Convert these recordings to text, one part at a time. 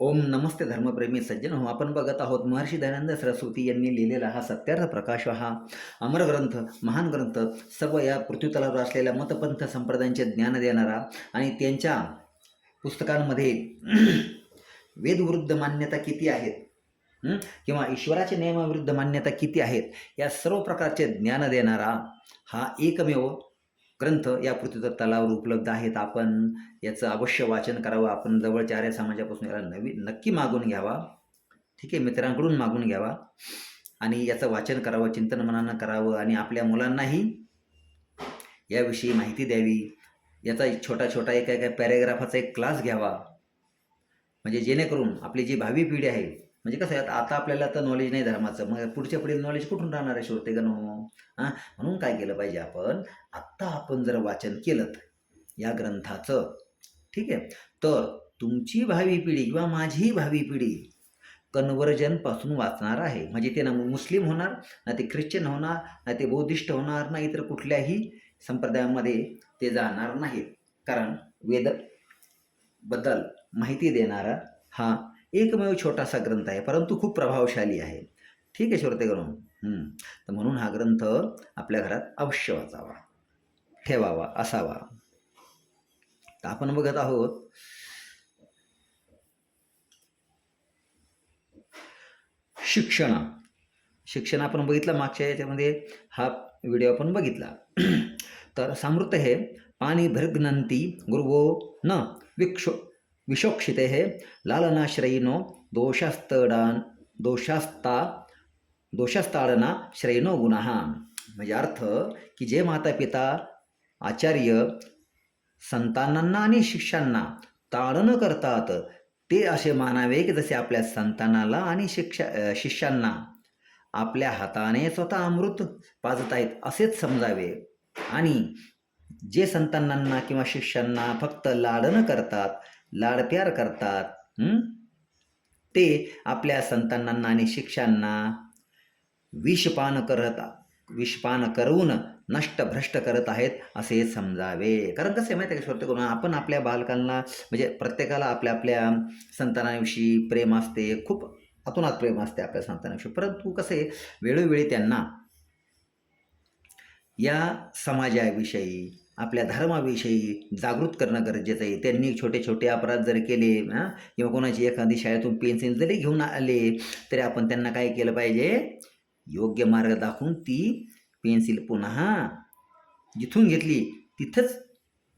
ओम नमस्ते धर्मप्रेमी सज्जन. हो आपण बघत आहोत महर्षी दयानंद सरस्वती यांनी लिहिलेला हा सत्यार्थ प्रकाश हा अमर ग्रंथ महान ग्रंथ सर्व या पृथ्वीतलावर असलेल्या मतपंथ संप्रदायांचे ज्ञान देणारा आणि त्यांच्या पुस्तकांमध्ये वेदविरुद्ध मान्यता किती आहेत? किंवा ईश्वराच्या नियमाविरुद्ध मान्यता किती आहेत? या सर्व प्रकारचे ज्ञान देणारा हा एकमेव ग्रंथ या पृथ्वीतलावर उपलब्ध आहेत आपण याचं अवश्य वाचन करावं. आपण जवळच्या आर्य समाजापासून याला नवी नक्की मागून घ्यावा. ठीक आहे? मित्रांकडून मागून घ्यावा. आणि याचं वाचन करावं चिंतन मनानं करावं आणि आपल्या मुलांनाही याविषयी माहिती द्यावी. याचा एक छोटा छोटा एक एका पॅरेग्राफाचा एक क्लास घ्यावा. म्हणजे जेणेकरून आपली जी भावी पिढी आहे म्हणजे कसं आहे आता आपल्याला तर नॉलेज नाही धर्माचं. मग पुढच्या पुढे नॉलेज कुठून राहणार आहे श्रोतेगण हां म्हणून काय केलं पाहिजे आपण? आत्ता आपण जर वाचन केलं या ग्रंथाचं ठीक आहे? तर तुमची भावी पिढी किंवा माझी भावी पिढी कन्वर्जनपासून वाचणार आहे. म्हणजे ते ना मुस्लिम होणार ना ते ख्रिश्चन होणार ना ते बौद्धिस्ट होणार ना इतर कुठल्याही संप्रदायामध्ये ते जाणार नाहीत. कारण वेदबद्दल माहिती देणारा हा एकमेव छोटासा ग्रंथ आहे परंतु खूप प्रभावशाली आहे. ठीक आहे श्रोतेगण तर म्हणून हा ग्रंथ आपल्या घरात अवश्य वाचावा. ठेवावा असावा. तर आपण बघत आहोत. शिक्षण. शिक्षण आपण बघितलं मागच्या याच्यामध्ये हा व्हिडिओ आपण बघितला. तर सामृत हे पाणी भृग्नंती गुरुवो न विक्षो विशोक्षिते हे लालनाश्रयिनो दोषास्तडान दोषास्ता दोषास्ताडना श्रेयनो गुणः। म्हणजे अर्थ की जे माता पिता आचार्य संतानांना आणि शिष्यांना ताडण करतात ते असे मानावे की जसे आपल्या संतानाला आणि शिक्षा शिष्यांना आपल्या हाताने स्वतः अमृत पाजत आहेत असेच समजावे. आणि जे संतानांना किंवा शिष्यांना फक्त लाडणं करतात लाडप्यार करतात. ते आपल्या संतानांना आणि शिक्षांना विषपान करत विषपान करून नष्ट भ्रष्ट करत आहेत असे समजावे. कारण कसं आहे माहिती आहे का करून आपण आपल्या बालकांना म्हणजे प्रत्येकाला आपल्या आपल्या संतानाविषयी प्रेम असते. खूप अतोनात प्रेम असते आपल्या संतानाविषयी. परंतु कसं आहे वेळोवेळी त्यांना या समाजाविषयी आपल्या धर्माविषयी जागृत करणं गरजेचं आहे. त्यांनी छोटे छोटे अपराध जर केले हां किंवा कोणाची एखादी शाळेतून पेन्सिल जरी घेऊन आले तरी आपण त्यांना काय केलं पाहिजे? योग्य मार्ग दाखवून ती पेन्सिल पुन्हा जिथून घेतली तिथंच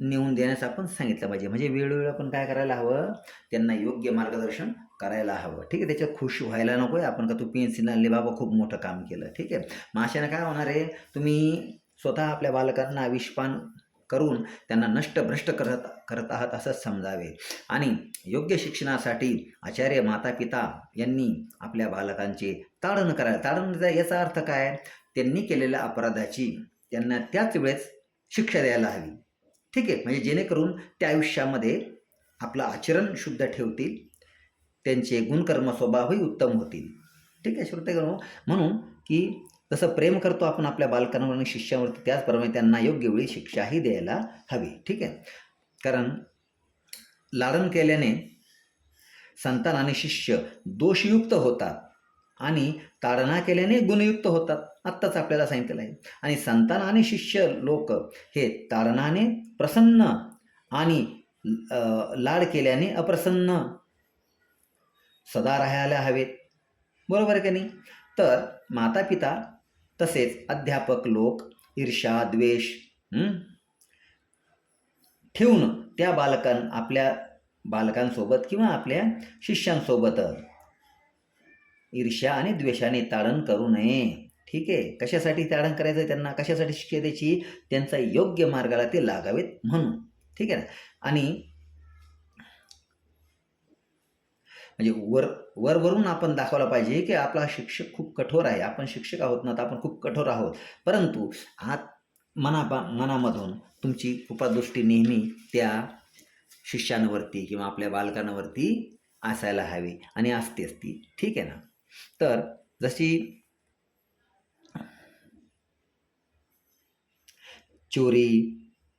नेऊन देण्यास आपण सांगितलं पाहिजे. म्हणजे वेळोवेळी आपण काय करायला हवं? त्यांना योग्य मार्गदर्शन करायला हवं. ठीक आहे त्याच्यात खुश व्हायला नको आहे आपण का तू पेन्सिल आणले? बाबा खूप मोठं काम केलं. ठीक आहे. मग अशानं काय होणार आहे? तुम्ही स्वतः आपल्या बालकांना विषपान करून त्यांना नष्ट भ्रष्ट करत करत आहात असं समजावे. आणि योग्य शिक्षणासाठी आचार्य माता पिता यांनी आपल्या बालकांचे ताडण करायला ताडण याचा अर्थ काय? त्यांनी केलेल्या अपराधाची त्यांना त्याच वेळेस शिक्षा द्यायला हवी. ठीक आहे? म्हणजे जेणेकरून त्या आयुष्यामध्ये आपलं आचरण शुद्ध ठेवतील त्यांचे गुणकर्म स्वभावही उत्तम होतील. ठीक आहे? श्रोते म्हणून की जसं प्रेम करतो आपण आपल्या बालकांवर आणि शिष्यावरती त्याचप्रमाणे त्यांना योग्य वेळी शिक्षाही द्यायला हवी ठीक आहे? कारण लालन केल्याने संतान आणि शिष्य दोषयुक्त होतात आणि ताडना केल्याने गुणयुक्त होतात. आत्ताच आपल्याला सांगितलेलं आहे. आणि संतान आणि शिष्य लोक हे ताडनाने प्रसन्न आणि लाड केल्याने अप्रसन्न सदा राहायला हवेत. बरोबर आहे का नाही? तर माता पिता तसेच अध्यापक लोक ईर्षा द्वेष ठेवून त्या बालकां आपल्या बालकांसोबत किंवा आपल्या शिष्यांसोबत. ईर्ष्या आणि द्वेषाने ताडण करू नये. ठीक आहे? कशासाठी ताडण करायचं त्यांना? कशासाठी शिक्षा द्यायची त्यांचा योग्य मार्गाला ते लागावेत म्हणून. ठीक आहे ना? आणि म्हणजे वर वरवरून आपण दाखवायला पाहिजे की आपला शिक्षक खूप कठोर आहे. आपण शिक्षक आहोत ना तर आपण खूप कठोर आहोत. परंतु आत मना मनामधून तुमची कृपादृष्टी नेहमी त्या शिष्यांवरती किंवा आपल्या बालकांवरती असायला हवी आणि असते असती. ठीक आहे ना? तर जशी चोरी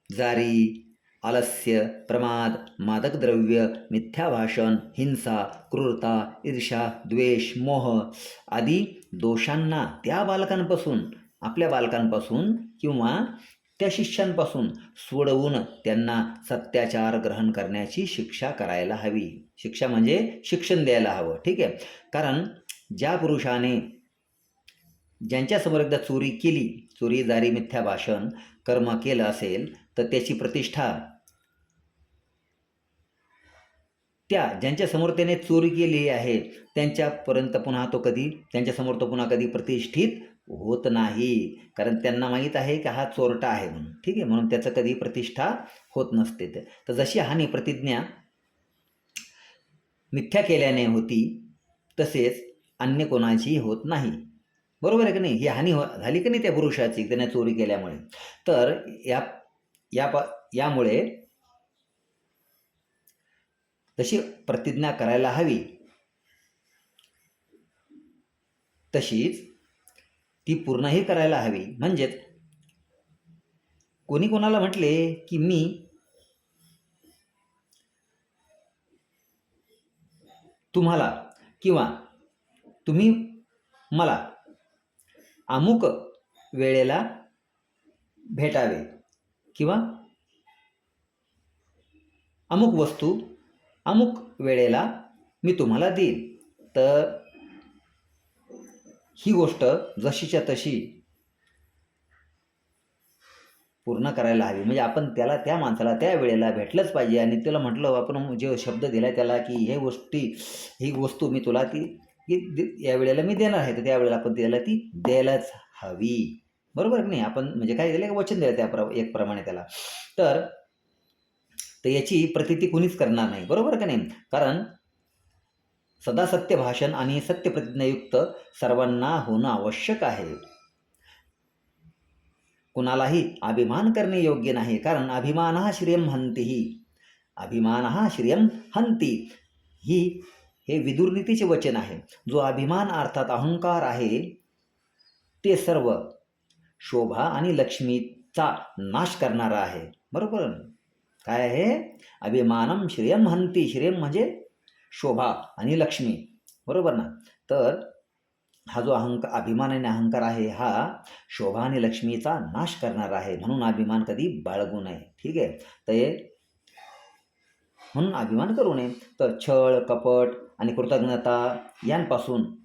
जारी आलस्य प्रमाद मादकद्रव्य मिथ्या भाषण हिंसा क्रूरता ईर्षा द्वेष मोह आदी दोषांना त्या बालकांपासून आपल्या बालकांपासून किंवा त्या शिष्यांपासून सोडवून त्यांना सत्याचार ग्रहण करण्याची शिक्षा करायला हवी. शिक्षा म्हणजे शिक्षण द्यायला हवं ठीक आहे? कारण ज्या पुरुषाने ज्यांच्यासमोर एकदा चोरी केली चोरी जारी मिथ्या भाषण कर्म केलं असेल तर त्याची प्रतिष्ठा त्या ज्यांच्यासमोर त्याने चोरी केली आहे त्यांच्यापर्यंत पुन्हा तो कधी त्यांच्यासमोर तो पुन्हा कधी प्रतिष्ठित होत नाही. कारण त्यांना माहीत आहे की हा चोरटा आहे म्हणून. ठीक आहे? म्हणून त्याचं कधी प्रतिष्ठा होत नसते ते. तर जशी हानी प्रतिज्ञा मिथ्या केल्याने होती तसेच अन्य कोणाची होत नाही. बरोबर आहे की नाही? ही हानी हो झाली की नाही त्या पुरुषाची त्याने चोरी केल्यामुळे? तर या या प यामुळे तशी प्रतिज्ञा करायला हवी. तशीच ती पूर्णही करायला हवी. म्हणजेच कोणी कोणाला म्हटले की मी तुम्हाला किंवा तुम्ही मला अमुक वेळेला भेटावे. किंवा अमुक वस्तू अमुक वेळेला मी तुम्हाला देईन. तर ही गोष्ट जशीच्या तशी पूर्ण करायला हवी. म्हणजे आपण त्याला त्या माणसाला त्या वेळेला भेटलंच पाहिजे. आणि त्याला म्हटलं आपण जे शब्द दिला त्याला की हे गोष्टी ही वस्तू मी तुला ती या वेळेला मी देणार आहे. तर त्या वेळेला आपण त्याला ती द्यायलाच हवी. बरोबर की नाही? आपण म्हणजे काय दिलं वचन दिलं त्या प्र एक प्रमाणे त्याला. तर तर याची प्रतिती कुणीच करणार नाही. बरोबर का नाही? कारण सदा सत्य भाषण आणि सत्य प्रतिज्ञायुक्त सर्वांना होणं आवश्यक आहे. कुणालाही अभिमान करणे योग्य नाही. कारण अभिमान हा श्रियम हंतीही अभिमान हा श्रियम हंती ही. हे विदुर्नितीचे वचन आहे. जो अभिमान अर्थात अहंकार आहे ते सर्व शोभा आणि लक्ष्मीचा नाश करणारा आहे. बरोबर? काय आहे? अभिमानम श्रेयम हंती श्रेयम म्हणजे शोभा आणि लक्ष्मी. बरोबर ना? तर हा जो अहंकार अभिमान आणि अहंकार आहे हा शोभा आणि लक्ष्मीचा नाश करणारा आहे. म्हणून अभिमान कधी बाळगू नये. ठीक आहे? तर म्हणून अभिमान करू नये. तर छळ कपट आणि कृतज्ञता यांपासून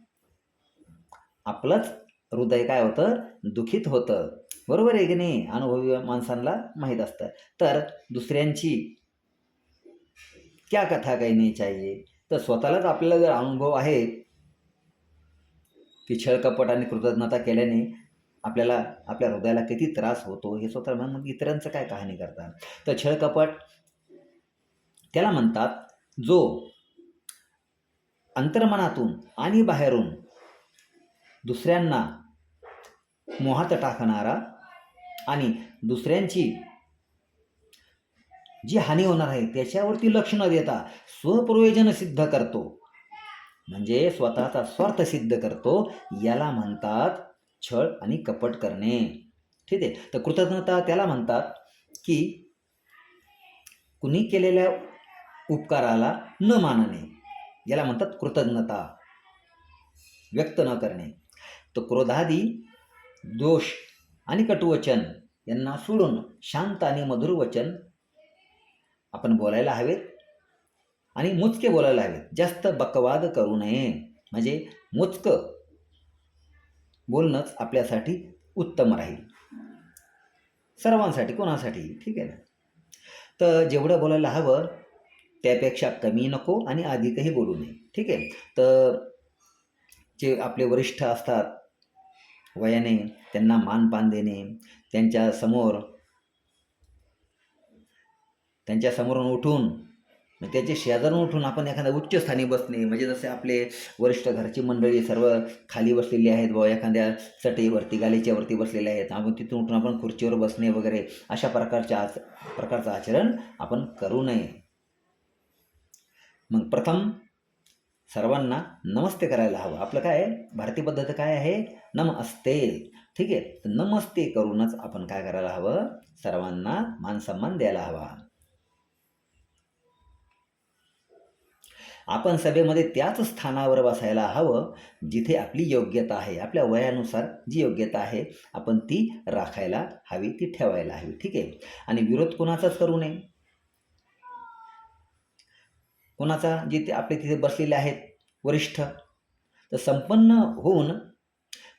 आपलंच हृदय काय होतं? दुखित होतं. बरोबर आहे की नाही? अनुभवी माणसांना माहीत असतं. तर दुसऱ्यांची क्या कथा काही नाही चाहिए? तर स्वतःलाच आपल्याला जर अनुभव आहे की छळकपट आणि कृतज्ञता केल्याने आपल्याला आपल्या हृदयाला किती त्रास होतो हे स्वतः मग इतरांचं काय कहाणी करतात? तर छळकपट त्याला म्हणतात जो अंतर्मनातून आणि बाहेरून दुसऱ्यांना मोहात टाकणारा आणि दुसऱ्यांची जी हानी होणार आहे त्याच्यावरती लक्ष न देता स्वप्रयोजन सिद्ध करतो. म्हणजे स्वतःचा स्वार्थ सिद्ध करतो. याला म्हणतात छळ आणि कपट करणे. ठीक आहे? तर कृतज्ञता त्याला म्हणतात की कुणी केलेल्या उपकाराला न मानणे याला म्हणतात कृतज्ञता व्यक्त न करणे. तर क्रोधादी दोष आणि कटुवचन यांना सोडून शांत आणि मधुर वचन आपण बोलायला हवेत आणि मुचके बोलायला हवेत. जास्त बकवाद करू नये. म्हणजे मुचकं बोलणंच आपल्यासाठी उत्तम राहील. सर्वांसाठी कोणासाठी? ठीक आहे ना? तर जेवढं बोलायला हवं त्यापेक्षा कमी नको आणि अधिकही बोलू नये. ठीक आहे? तर जे आपले वरिष्ठ असतात वयाने त्यांना मानपान देणे त्यांच्यासमोर त्यांच्यासमोरून उठून मग त्याचे शेजारून उठून आपण एखाद्या उच्च स्थानी बसणे म्हणजे जसे आपले वरिष्ठ घरची मंडळी सर्व खाली बसलेली आहेत व एखाद्या चटईवरती गालीच्या वरती बसलेले आहेत आपण तिथून उठून आपण खुर्चीवर बसणे वगैरे अशा प्रकारच्या आच प्रकारचं आचरण आपण करू नये. मग प्रथम सर्वांना नमस्ते करायला हवं. आपलं काय भारतीय पद्धत काय आहे? नम असते ठीक आहे? नमस्ते करूनच आपण काय करायला हवं? सर्वांना मान सन्मान द्यायला हवा. आपण सभेमध्ये त्याच स्थानावर बसायला हवं जिथे आपली योग्यता आहे. आपल्या वयानुसार जी योग्यता आहे आपण ती राखायला हवी ती ठेवायला हवी. ठीक आहे? आणि विरोध कोणाचाच करू नये. कोणाचा? जिथे आपले तिथे बसलेले आहेत वरिष्ठ. तर संपन्न होऊन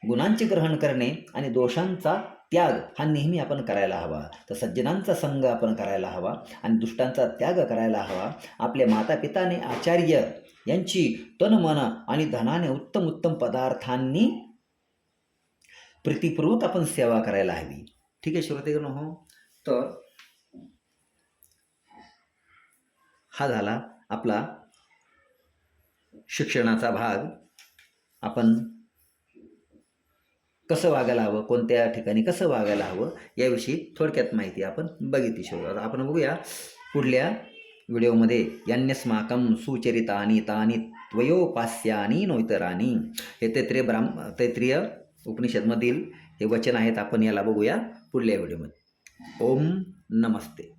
गुणांचे ग्रहण करणे आणि दोषांचा त्याग हा नेहमी आपण करायला हवा. तर सज्जनांचा संग आपण करायला हवा आणि दुष्टांचा त्याग करायला हवा. आपल्या मातापिताने आचार्य यांची तन मन आणि धनाने उत्तम उत्तम पदार्थांनी प्रीतीपूर्वक आपण सेवा करायला हवी. ठीक आहे श्रोतेगण हो? तर हा झाला. आपला शिक्षणाचा भाग आपण कसं वागायला हवं कोणत्या ठिकाणी कसं वागायला हवं याविषयी थोडक्यात माहिती आपण बघितली शोधू आता आपण बघूया पुढल्या व्हिडिओमध्ये यान्यस्माकं सुचरितानि तानि त्वयोपास्यानी नोइतरानि हे तैत्रीय ब्राह्म तैत्रीय उपनिषदमधील हे वचन आहेत आपण याला बघूया पुढल्या व्हिडिओमध्ये. ओम नमस्ते.